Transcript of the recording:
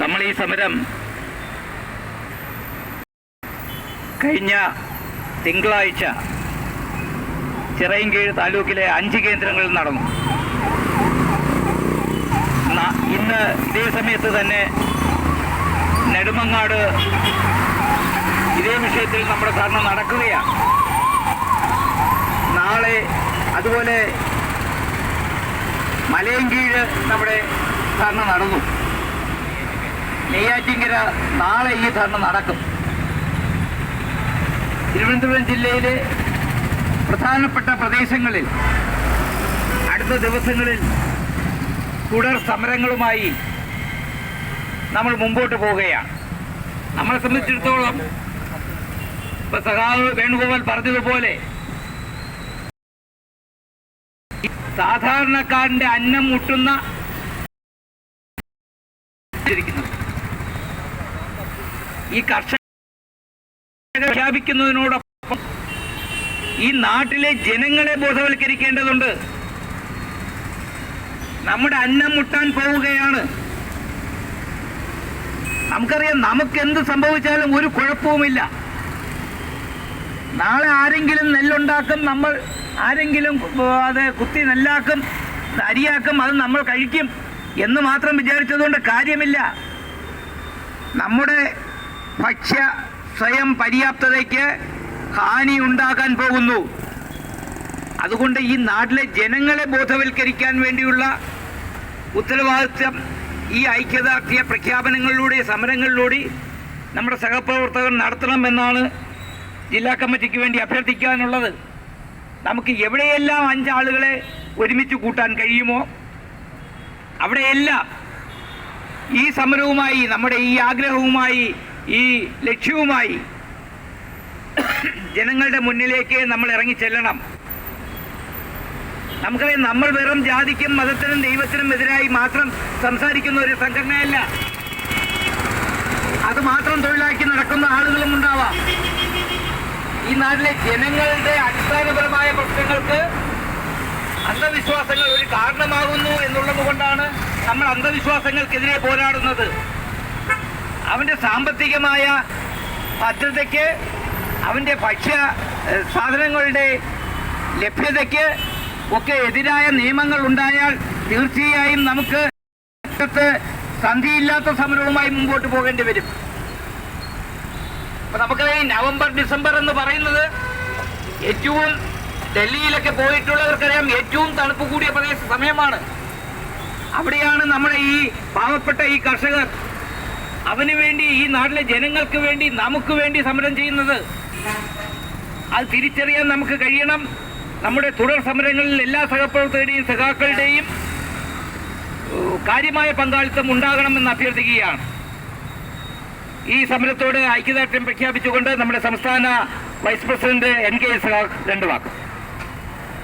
നമ്മൾ ഈ സമരം കഴിഞ്ഞ തിങ്കളാഴ്ച ചിറയൻകീഴ് താലൂക്കിലെ അഞ്ച് കേന്ദ്രങ്ങളിൽ നടന്നു. ഇന്ന് ഇതേ സമയത്ത് തന്നെ നെടുമങ്ങാട് ഇതേ വിഷയത്തിൽ നമ്മുടെ ധർണ നടക്കുകയാണ്. നാളെ അതുപോലെ മലയൻകീഴ് നമ്മുടെ ധർണ നടന്നു. നെയ്യാറ്റിങ്കര നാളെ ഈ ധർണ നടക്കും തിരുവനന്തപുരം ജില്ലയിലെ പ്രധാനപ്പെട്ട പ്രദേശങ്ങളിൽ അടുത്ത ദിവസങ്ങളിൽ തുടർ സമരങ്ങളുമായി നമ്മൾ മുമ്പോട്ട് പോവുകയാണ് നമ്മളെ സംബന്ധിച്ചിടത്തോളം ഇപ്പൊ സഖാവ് വേണുഗോപാൽ പറഞ്ഞതുപോലെ സാധാരണക്കാരന്റെ അന്നം മുട്ടുന്ന ഇരിക്കുന്നത്. ഈ കർഷക പ്രഖ്യാപിക്കുന്നതിനോടൊപ്പം ഈ നാട്ടിലെ ജനങ്ങളെ ബോധവൽക്കരിക്കേണ്ടതുണ്ട്. നമ്മുടെ അന്നം മുട്ടാൻ പോവുകയാണ്. നമുക്കറിയാം നമുക്ക് എന്ത് സംഭവിച്ചാലും ഒരു കുഴപ്പവുമില്ല. നാളെ ആരെങ്കിലും നെല്ലുണ്ടാക്കും നമ്മൾ ആരെങ്കിലും അത് കുത്തി നെല്ലാക്കും അരിയാക്കും അത് നമ്മൾ കഴിക്കും എന്ന് മാത്രം വിചാരിച്ചതുകൊണ്ട് കാര്യമില്ല. നമ്മുടെ ഭക്ഷ്യ സ്വയം പര്യാപ്തതയ്ക്ക് ഹാനി ഉണ്ടാക്കാൻ പോകുന്നു. അതുകൊണ്ട് ഈ നാട്ടിലെ ജനങ്ങളെ ബോധവൽക്കരിക്കാൻ വേണ്ടിയുള്ള ഉത്തരവാദിത്വം ഈ ഐക്യദാർഢ്യ പ്രഖ്യാപനങ്ങളിലൂടെ സമരങ്ങളിലൂടെ നമ്മുടെ സഹപ്രവർത്തകർ നടത്തണമെന്നാണ് ജില്ലാ കമ്മിറ്റിക്ക് വേണ്ടി അഭ്യർത്ഥിക്കാനുള്ളത്. നമുക്ക് എവിടെയെല്ലാം അഞ്ചാളുകളെ ഒരുമിച്ച് കൂട്ടാൻ കഴിയുമോ അവിടെയെല്ലാം ഈ സമരവുമായി നമ്മുടെ ഈ ആഗ്രഹവുമായി ഈ ലക്ഷ്യവുമായി ജനങ്ങളുടെ മുന്നിലേക്ക് നമ്മൾ ഇറങ്ങി ചെല്ലണം. നമുക്കറിയാം നമ്മൾ വെറും ജാതിക്കും മതത്തിനും ദൈവത്തിനും എതിരായി മാത്രം സംസാരിക്കുന്ന ഒരു സംഘടനയല്ല. അത് മാത്രം തൊഴിലാക്കി നടക്കുന്ന ആളുകളും ഉണ്ടാവാം. ഈ നാട്ടിലെ ജനങ്ങളുടെ അടിസ്ഥാനപരമായ പ്രശ്നങ്ങൾക്ക് അന്ധവിശ്വാസങ്ങൾ ഒരു കാരണമാകുന്നു എന്നുള്ളത് കൊണ്ടാണ് നമ്മൾ അന്ധവിശ്വാസങ്ങൾക്കെതിരെ പോരാടുന്നത്. അവന്റെ സാമ്പത്തികമായ ഭദ്രതയ്ക്ക് അവന്റെ ഭക്ഷ്യ സാധനങ്ങളുടെ ലഭ്യതയ്ക്ക് ഒക്കെ എതിരായ നിയമങ്ങൾ ഉണ്ടായാൽ തീർച്ചയായും നമുക്ക് സന്ധിയില്ലാത്ത സമരവുമായി മുമ്പോട്ട് പോകേണ്ടി വരും. അപ്പൊ നമുക്കറിയാം നവംബർ ഡിസംബർ എന്ന് പറയുന്നത് ഏറ്റവും ഡൽഹിയിലൊക്കെ പോയിട്ടുള്ളവർക്കറിയാം ഏറ്റവും തണുപ്പ് കൂടിയ പ്രദേശ സമയമാണ്. അവിടെയാണ് നമ്മുടെ ഈ പാവപ്പെട്ട ഈ കർഷകർ അവന് വേണ്ടി ഈ നാട്ടിലെ ജനങ്ങൾക്ക് വേണ്ടി നമുക്ക് വേണ്ടി സമരം ചെയ്യുന്നത്. അത് തിരിച്ചറിയാൻ നമുക്ക് കഴിയണം. നമ്മുടെ തുടർ സമരങ്ങളിൽ എല്ലാ സഹപ്രവർത്തകരുടെയും സഖാക്കളുടെയും കാര്യമായ പങ്കാളിത്തം ഉണ്ടാകണമെന്ന് അഭ്യർത്ഥിക്കുകയാണ്. ഈ സമരത്തോട് ഐക്യദാർഢ്യം പ്രഖ്യാപിച്ചുകൊണ്ട് നമ്മുടെ സംസ്ഥാന വൈസ് പ്രസിഡന്റ് എൻ കെ സഖാ രണ്ട് വാക്ക്.